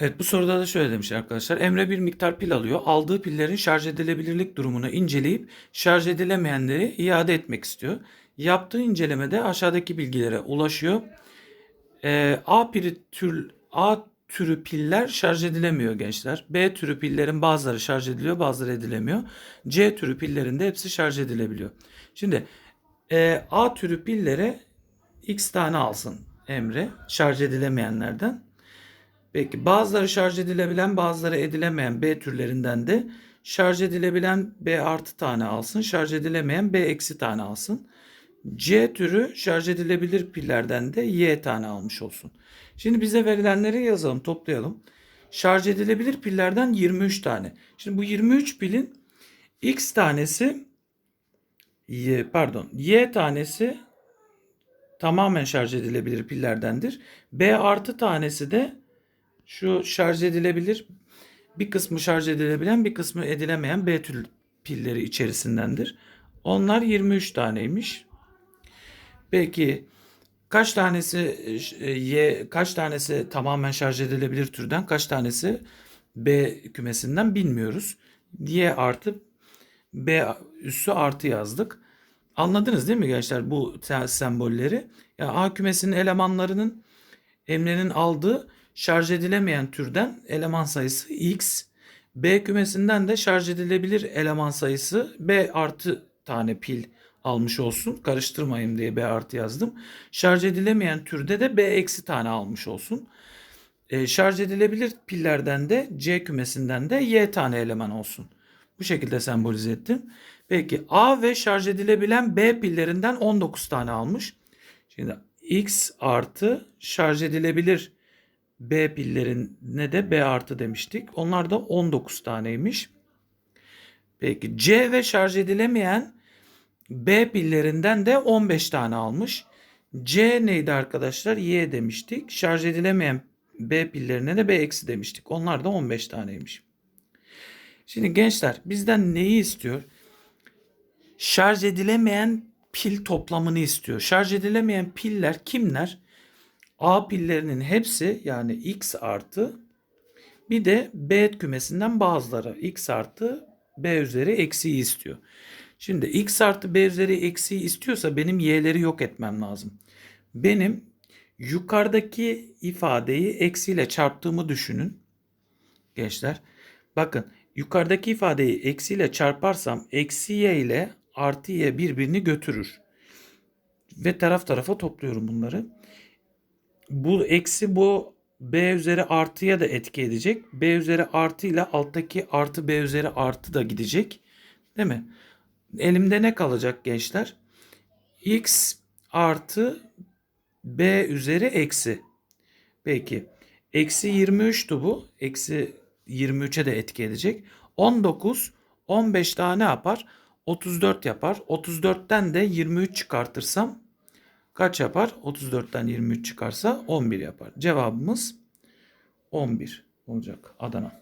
Evet bu soruda da şöyle demiş arkadaşlar. Emre bir miktar pil alıyor. Aldığı pillerin şarj edilebilirlik durumunu inceleyip şarj edilemeyenleri iade etmek istiyor. Yaptığı incelemede aşağıdaki bilgilere ulaşıyor. Ee, A piri tür A türü piller şarj edilemiyor gençler. B türü pillerin bazıları şarj ediliyor, bazıları edilemiyor. C türü pillerin de hepsi şarj edilebiliyor. Şimdi e, A türü pillere X tane alsın Emre şarj edilemeyenlerden. Peki bazıları şarj edilebilen bazıları edilemeyen B türlerinden de şarj edilebilen B artı tane alsın. Şarj edilemeyen B eksi tane alsın. C türü şarj edilebilir pillerden de Y tane almış olsun. Şimdi bize verilenleri yazalım toplayalım. Şarj edilebilir pillerden 23 tane. Şimdi bu 23 pilin X tanesi Y, pardon Y tanesi tamamen şarj edilebilir pillerdendir. B artı tanesi de şu şarj edilebilir bir kısmı şarj edilebilen bir kısmı edilemeyen B tür pilleri içerisindendir. Onlar 23 taneymiş. Peki kaç tanesi e, Y kaç tanesi tamamen şarj edilebilir türden kaç tanesi B kümesinden bilmiyoruz. Y artı B üssü artı yazdık. Anladınız değil mi gençler bu sembolleri? Ya A kümesinin elemanlarının Emre'nin aldığı şarj edilemeyen türden eleman sayısı x. B kümesinden de şarj edilebilir eleman sayısı B artı tane pil almış olsun. Karıştırmayayım diye B artı yazdım. Şarj edilemeyen türde de B eksi tane almış olsun. E, şarj edilebilir pillerden de C kümesinden de Y tane eleman olsun. Bu şekilde sembolize ettim. Peki A ve şarj edilebilen B pillerinden 19 tane almış. Şimdi X artı şarj edilebilir B pillerine de B artı demiştik. Onlar da 19 taneymiş. Peki C ve şarj edilemeyen B pillerinden de 15 tane almış. C neydi arkadaşlar? Y demiştik. Şarj edilemeyen B pillerine de B eksi demiştik. Onlar da 15 taneymiş. Şimdi gençler bizden neyi istiyor? Şarj edilemeyen pil toplamını istiyor. Şarj edilemeyen piller kimler? A pillerinin hepsi yani X artı bir de B kümesinden bazıları X artı B üzeri eksiği istiyor. Şimdi X artı B üzeri eksiği istiyorsa benim Y'leri yok etmem lazım. Benim yukarıdaki ifadeyi eksiyle çarptığımı düşünün. Gençler bakın yukarıdaki ifadeyi eksiyle çarparsam eksi y ile artı y birbirini götürür. Ve taraf tarafa topluyorum bunları. Bu eksi bu b üzeri artıya da etki edecek. b üzeri artı ile alttaki artı b üzeri artı da gidecek. Değil mi? Elimde ne kalacak gençler? x artı b üzeri eksi. Peki. Eksi 23'tü bu. Eksi 23'e de etki edecek. 19, 15 daha ne yapar? 34 yapar. 34'ten de 23 çıkartırsam Kaç yapar? 34'ten 23 çıkarsa 11 yapar. Cevabımız 11 olacak Adana.